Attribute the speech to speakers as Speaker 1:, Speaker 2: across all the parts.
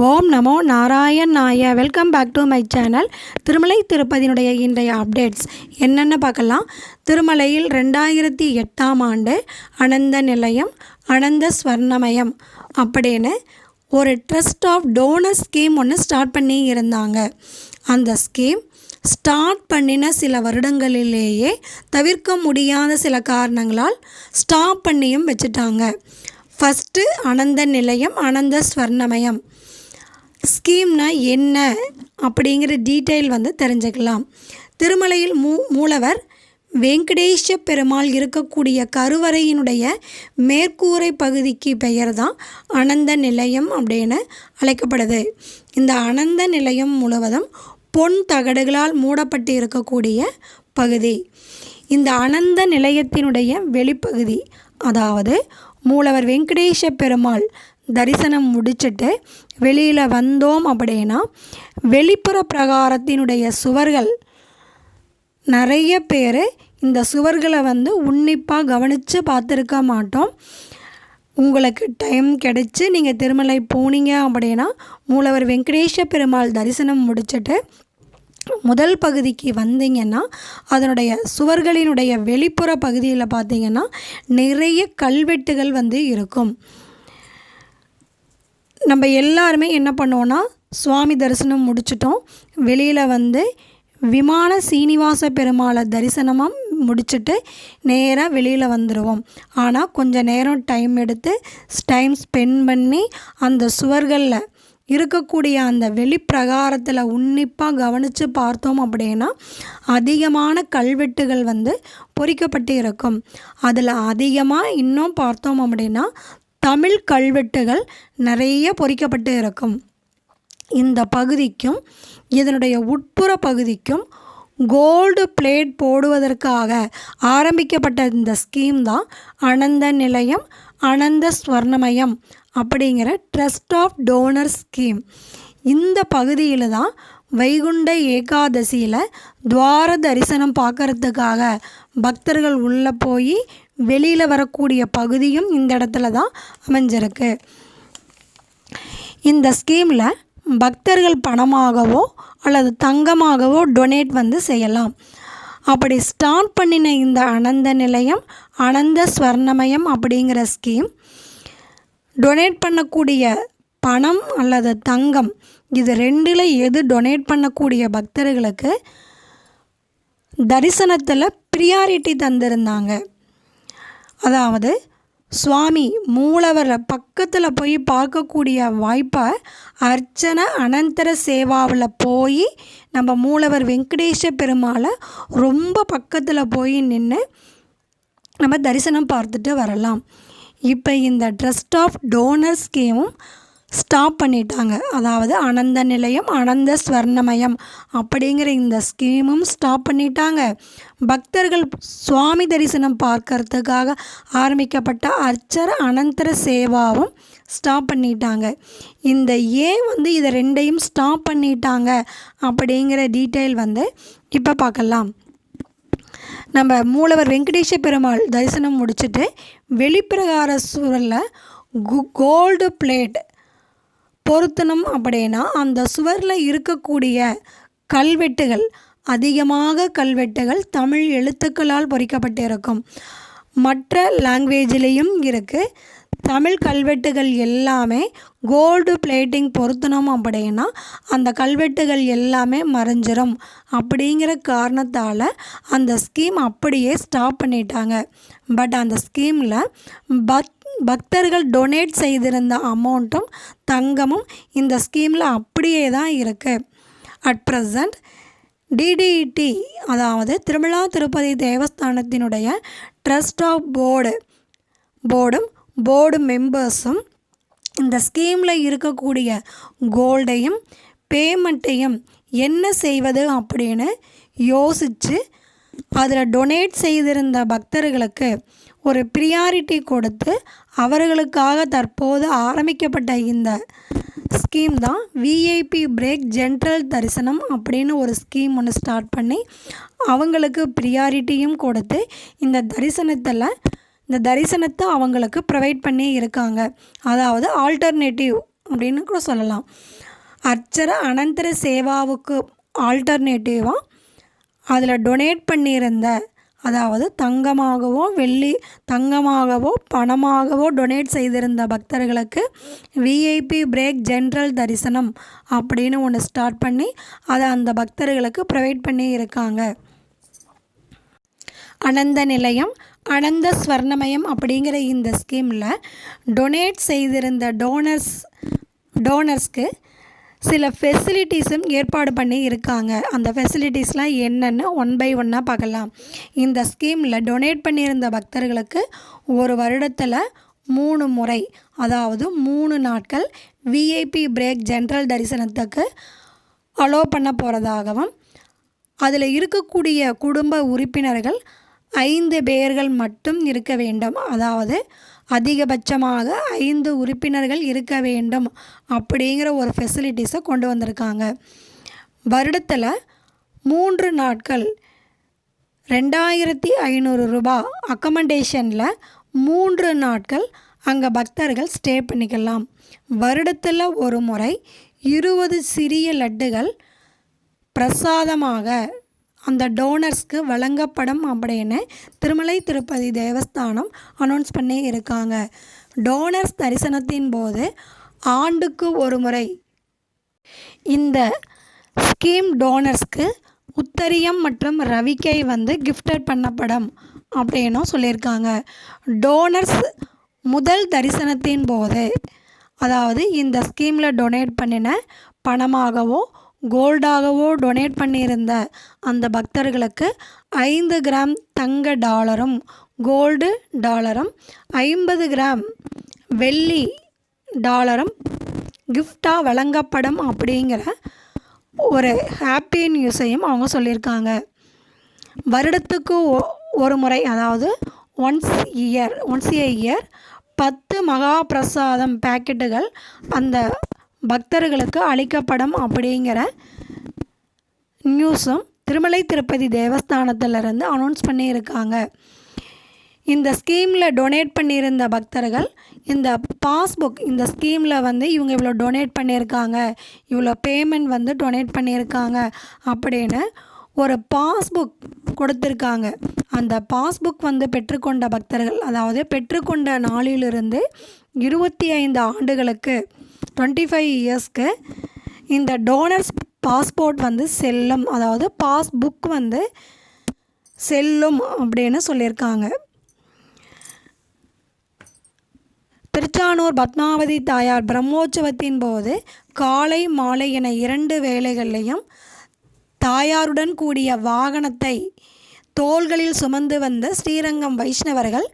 Speaker 1: ஓம் நமோ நாராயண் நாய. Welcome back to my channel Tirumala திருப்பதியினுடைய இன்றைய அப்டேட்ஸ் என்னென்ன பார்க்கலாம். திருமலையில் ரெண்டாயிரத்தி எட்டாம் ஆண்டு அனந்த நிலையம் அனந்த ஸ்வர்ணமயம் அப்படின்னு ஒரு ட்ரஸ்ட் ஆஃப் டோனர் ஸ்கீம் ஒன்று ஸ்டார்ட் பண்ணி இருந்தாங்க. அந்த ஸ்கீம் ஸ்டார்ட் பண்ணின சில வருடங்களிலேயே தவிர்க்க முடியாத சில காரணங்களால் ஸ்டாப் பண்ணியும் வச்சுட்டாங்க. ஃபஸ்ட்டு அனந்த நிலையம் அனந்த ஸ்வர்ணமயம். ஸ்கீம்னா என்ன அப்படிங்கிற டீட்டெயில் வந்து தெரிஞ்சுக்கலாம். திருமலையில் மூ மூலவர் வெங்கடேஷ பெருமாள் இருக்கக்கூடிய கருவறையினுடைய மேற்கூரை பகுதிக்கு பெயர் தான் அனந்த நிலையம் அப்படின்னு அழைக்கப்படுது. இந்த அனந்த நிலையம் முழுவதும் பொன் தகடுகளால் மூடப்பட்டு இருக்கக்கூடிய பகுதி. இந்த அனந்த நிலையத்தினுடைய வெளிப்பகுதி அதாவது மூலவர் வெங்கடேஷ பெருமாள் தரிசனம் முடிச்சுட்டு வெளியில் வந்தோம் அப்படின்னா வெளிப்புற பிரகாரத்தினுடைய சுவர்கள் நிறைய பேர் இந்த சுவர்களை வந்து உன்னிப்பாக கவனித்து பார்த்துருக்க மாட்டோம். உங்களுக்கு டைம் கிடச்சி நீங்கள் திருமலை போனீங்க அப்படின்னா மூலவர் வெங்கடேஷ பெருமாள் தரிசனம் முடிச்சிட்டு முதல் பகுதிக்கு வந்தீங்கன்னா அதனுடைய சுவர்களினுடைய வெளிப்புற பகுதியில் பார்த்தீங்கன்னா நிறைய கல்வெட்டுகள் வந்து இருக்கும். நம்ம எல்லாருமே என்ன பண்ணுவோன்னா சுவாமி தரிசனம் முடிச்சிட்டோம். வெளியில் வந்து விமான சீனிவாச பெருமாளை தரிசனமும் முடிச்சுட்டு நேராக வெளியில் வந்துடுவோம் ஆனால் கொஞ்சம் நேரம் டைம் எடுத்து டைம் ஸ்பெண்ட் பண்ணி அந்த சுவர்களில் இருக்கக்கூடிய அந்த வெளிப்பிரகாரத்தில் உன்னிப்பாக கவனித்து பார்த்தோம் அப்படின்னா அதிகமான கல்வெட்டுகள் வந்து பொறிக்கப்பட்டு இருக்கும் அதில் அதிகமாக இன்னும் பார்த்தோம் அப்படின்னா தமிழ் கல்வெட்டுகள் நிறைய பொறிக்கப்பட்டு இருக்கும். இந்த பகுதிக்கும் இதனுடைய உட்புற பகுதிக்கும் கோல்டு பிளேட் போடுவதற்காக ஆரம்பிக்கப்பட்ட இந்த ஸ்கீம் தான் அனந்த நிலையம் அனந்த ஸ்வர்ணமயம் அப்படிங்கிற ட்ரஸ்ட் ஆஃப் டோனர் ஸ்கீம் இந்த பகுதியில் தான் வைகுண்ட ஏகாதசியில் துவார தரிசனம் பார்க்கறதுக்காக பக்தர்கள் உள்ளே போய் வெளியில் வரக்கூடிய பகுதியும் இந்த இடத்துல தான் அமைஞ்சிருக்கு. இந்த ஸ்கீமில் பக்தர்கள் பணமாகவோ அல்லது தங்கமாகவோ டொனேட் வந்து செய்யலாம். அப்படி ஸ்டார்ட் பண்ணின இந்த அனந்த நிலையம் அனந்த ஸ்வர்ணமயம் அப்படிங்கிற ஸ்கீம் டொனேட் பண்ணக்கூடிய பணம் அல்லது தங்கம் இது ரெண்டில் எது டொனேட் பண்ணக்கூடிய பக்தர்களுக்கு தரிசனத்தில் ப்ரியாரிட்டி தந்திருந்தாங்க. அதாவது சுவாமி மூலவரை பக்கத்தில் போய் பார்க்கக்கூடிய வாய்ப்பை அர்ச்சனை அனந்தர சேவாவில் போய் நம்ம மூலவர் வெங்கடேஷ பெருமாளை ரொம்ப பக்கத்தில் போய் நின்று நம்ம தரிசனம் பார்த்துட்டு வரலாம். இப்போ இந்த ட்ரஸ்ட் ஆஃப் டோனர் ஸ்கீமும் ஸ்டாப் பண்ணிட்டாங்க. அதாவது அனந்த நிலையம் அனந்த ஸ்வர்ணமயம் அப்படிங்கிற இந்த ஸ்கீமும் ஸ்டாப் பண்ணிட்டாங்க. பக்தர்கள் சுவாமி தரிசனம் பார்க்கறதுக்காக ஆரம்பிக்கப்பட்ட அர்ச்சர அனந்தர சேவாவும் ஸ்டாப் பண்ணிட்டாங்க. இந்த ஏன் வந்து இதை ரெண்டையும் ஸ்டாப் பண்ணிட்டாங்க அப்படிங்கிற டீட்டெயில் வந்து இப்போ பார்க்கலாம். நம்ம மூலவர் வெங்கடேஷ பெருமாள் தரிசனம் முடிச்சுட்டு வெளிப்பிரகார சூழலில் கு கோல்டு பிளேட் பொருத்தணும் அப்படின்னா அந்த சுவரில் இருக்கக்கூடிய கல்வெட்டுகள் அதிகமாக கல்வெட்டுகள் தமிழ் எழுத்துக்களால் பொறிக்கப்பட்டு இருக்கும் மற்ற லாங்குவேஜ்லேயும் இருக்குது தமிழ் கல்வெட்டுகள் எல்லாமே கோல்டு பிளேட்டிங் பொருத்தணும் அப்படின்னா அந்த கல்வெட்டுகள் எல்லாமே மறைஞ்சிரும். அப்படிங்கிற காரணத்தால் அந்த ஸ்கீம் அப்படியே ஸ்டாப் பண்ணிட்டாங்க. பட் அந்த ஸ்கீமில் பத் பக்தர்கள் டொனேட் செய்திருந்த அமௌண்ட்டும் தங்கமும் இந்த ஸ்கீமில் அப்படியே தான் இருக்குது அட் ப்ரெசண்ட் டிடிடி அதாவது Tirumala Tirupati தேவஸ்தானத்தினுடைய trust of board board board மெம்பர்ஸும் இந்த ஸ்கீமில் இருக்கக்கூடிய கோல்டையும் பேமெண்ட்டையும் என்ன செய்வது அப்படின்னு யோசித்து அதில் டொனேட் செய்திருந்த பக்தர்களுக்கு ஒரு ப்ரியாரிட்டி கொடுத்து அவர்களுக்காக தற்போது ஆரம்பிக்கப்பட்ட இந்த ஸ்கீம் தான் விஐபி பிரேக் ஜென்ரல் தரிசனம் அப்படின்னு ஒரு ஸ்கீம் ஒன்று ஸ்டார்ட் பண்ணி அவங்களுக்கு ப்ரியாரிட்டியும் கொடுத்து இந்த தரிசனத்தில் இந்த தரிசனத்தை அவங்களுக்கு ப்ரொவைட் பண்ணி இருக்காங்க. அதாவது ஆல்டர்னேட்டிவ் அப்படின்னு கூட சொல்லலாம். அர்ச்சர அனந்தர சேவாவுக்கு ஆல்டர்னேட்டிவாக அதில் டொனேட் பண்ணியிருந்த அதாவது தங்கமாகவோ வெள்ளி தங்கமாகவோ பணமாகவோ டொனேட் செய்திருந்த பக்தர்களுக்கு விஐபி பிரேக் ஜென்ரல் தரிசனம் அப்படின்னு ஒன்று ஸ்டார்ட் பண்ணி அதை அந்த பக்தர்களுக்கு ப்ரொவைட் பண்ணி இருக்காங்க அனந்த நிலையம் அனந்த ஸ்வர்ணமயம் அப்படிங்கிற இந்த ஸ்கீமில் டொனேட் செய்திருந்த டோனர்ஸ் டோனர்ஸ்க்கு சில ஃபெசிலிட்டிஸும் ஏற்பாடு பண்ணி இருக்காங்க. அந்த ஃபெசிலிட்டிஸ்லாம் என்னென்னு ஒன் பை ஒன்னாக பார்க்கலாம். இந்த ஸ்கீமில் டொனேட் பண்ணியிருந்த பக்தர்களுக்கு ஒரு வருடத்தில் மூணு முறை அதாவது மூணு நாட்கள் விஐபி பிரேக் ஜென்ரல் தரிசனத்துக்கு அலோ பண்ண போகிறதாகவும் அதில் இருக்கக்கூடிய குடும்ப உறுப்பினர்கள் ஐந்து பேர்கள் மட்டும் இருக்க வேண்டும். அதாவது அதிகபட்சமாக ஐந்து உறுப்பினர்கள் இருக்க வேண்டும் அப்படிங்கிற ஒரு ஃபெசிலிட்டிஸை கொண்டு வந்திருக்காங்க. வருடத்தில் மூன்று நாட்கள் ரெண்டாயிரத்தி ஐநூறு ரூபா அக்கமண்டேஷனில் மூன்று நாட்கள் அங்கே பக்தர்கள் ஸ்டே பண்ணிக்கலாம். வருடத்தில் ஒரு முறை இருபது சிறிய லட்டுகள் பிரசாதமாக அந்த டோனர்ஸ்க்கு வழங்கப்படும் அப்படின்னு திருமலை திருப்பதி தேவஸ்தானம் அனௌன்ஸ் பண்ணி இருக்காங்க. டோனர்ஸ் தரிசனத்தின் போது ஆண்டுக்கு ஒரு முறை இந்த ஸ்கீம் டோனர்ஸ்க்கு உத்தரியம் மற்றும் ரவிக்கை வந்து கிஃப்டட் பண்ணப்படும் அப்படின்னும் சொல்லியிருக்காங்க. டோனர்ஸ் முதல் தரிசனத்தின் போது அதாவது இந்த ஸ்கீமில் டொனேட் பண்ணின பணமாகவோ கோல்டாகவோ டொனேட் பண்ணியிருந்த அந்த பக்தர்களுக்கு ஐந்து கிராம் தங்க டாலரும் கோல்டு டாலரும் ஐம்பது கிராம் வெள்ளி டாலரும் கிஃப்டாக வழங்கப்படும் அப்படிங்கிற ஒரு ஹாப்பி நியூஸையும் அவங்க சொல்லியிருக்காங்க. வருடத்துக்கு ஒ- ஒரு முறை அதாவது once year once a year பத்து மகா பிரசாதம் பேக்கெட்டுகள் அந்த பக்தர்களுக்கு அளிக்கப்படும் அப்படிங்கிற நியூஸும் திருமலை திருப்பதி தேவஸ்தானத்திலிருந்து அனௌன்ஸ் பண்ணியிருக்காங்க. இந்த ஸ்கீமில் டொனேட் பண்ணியிருந்த பக்தர்கள் இந்த பாஸ்புக் இந்த ஸ்கீமில் வந்து இவங்க இவ்வளோ டொனேட் பண்ணியிருக்காங்க இவ்வளோ பேமெண்ட் வந்து டொனேட் பண்ணியிருக்காங்க அப்படின்னு ஒரு பாஸ்புக் கொடுத்துருக்காங்க. அந்த பாஸ்புக் வந்து பெற்றுக்கொண்ட பக்தர்கள் அதாவது பெற்றுக்கொண்ட நாளிலிருந்து இருபத்தி ஐந்து ஆண்டுகளுக்கு டுவெண்ட்டி ஃபைவ் இயர்ஸ்க்கு இந்த டோனர்ஸ் பாஸ்போர்ட் வந்து செல்லும் அதாவது பாஸ்புக் வந்து செல்லும் அப்படின்னு சொல்லியிருக்காங்க. திருச்சானூர் பத்மாவதி தாயார் பிரம்மோற்சவத்தின் போது காலை மாலை என இரண்டு வேளைகள்லையும் தாயாருடன் கூடிய வாகனத்தை தோள்களில் சுமந்து வந்த ஸ்ரீரங்கம் வைஷ்ணவர்கள்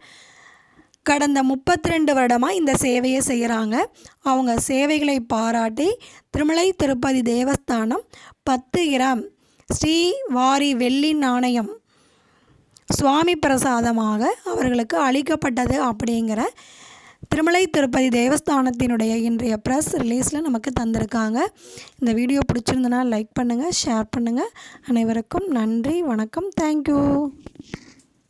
Speaker 1: கடந்த முப்பத்தி ரெண்டு வருடமாக இந்த சேவையை செய்கிறாங்க அவங்க சேவைகளை பாராட்டி திருமலை திருப்பதி தேவஸ்தானம் பத்து கிராம் ஸ்ரீ வாரி வெள்ளி நாணயம் சுவாமி பிரசாதமாக அவர்களுக்கு அளிக்கப்பட்டது அப்படிங்கிற திருமலை திருப்பதி தேவஸ்தானத்தினுடைய இன்றைய ப்ரெஸ் ரிலீஸில் நமக்கு தந்திருக்காங்க. இந்த வீடியோ பிடிச்சிருந்தனா லைக் பண்ணுங்கள் ஷேர் பண்ணுங்கள் அனைவருக்கும் நன்றி வணக்கம். தேங்க்யூ